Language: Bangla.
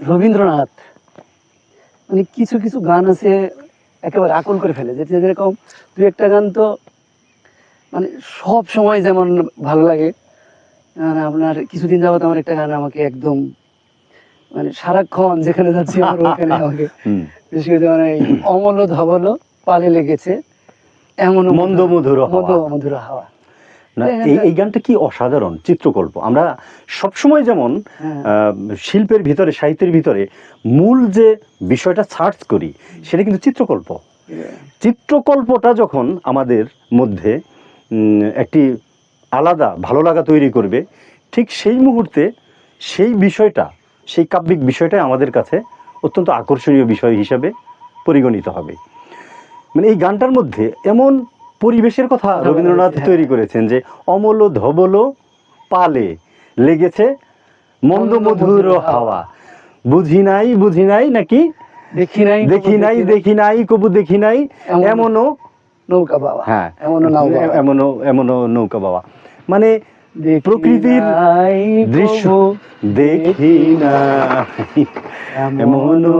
রবীন্দ্রনাথ মানে কিছু কিছু গান আছে একেবারে আকল করে ফেলে যেটা যেরকম দু একটা গান তো মানে সব সময় যেমন ভালো লাগে। আপনার কিছুদিন যাবত আমার একটা গান আমাকে একদম মানে সারাক্ষণ যেখানে যাচ্ছি আমার ওখানে আমাকে। বিশেষ করে মানে অমল ধবল পালে লেগেছে এমন মন্দ মধুর মন্দ মধুর হাওয়া। না এই। এই গানটা কি অসাধারণ চিত্রকল্প আমরা সবসময় যেমন হ্যাঁ। শিল্পের ভিতরে সাহিত্যের ভিতরে মূল যে বিষয়টা সার্চ করি সেটা কিন্তু চিত্রকল্প চিত্রকল্পটা যখন আমাদের মধ্যে একটি আলাদা ভালো লাগা তৈরি করবে ঠিক সেই মুহূর্তে সেই বিষয়টা সেই কাব্যিক বিষয়টাই আমাদের কাছে অত্যন্ত আকর্ষণীয় বিষয় হিসাবে পরিগণিত হবে মানে এই গানটার মধ্যে এমন পরিবেশের কথা রবীন্দ্রনাথ তৈরি করেছেন যে অমল ধবল পালে লেগেছে মন্দ মধুর হাওয়া। বুঝি নাই বুঝি নাই নাকি? দেখি নাই দেখি নাই দেখি নাই। কবু দেখি নাই। এমনও নৌকা বাবা। হ্যাঁ। এমন এমনও এমনও নৌকা বাবা। মানে প্রকৃতির দৃশ্য দেখি না এমনও।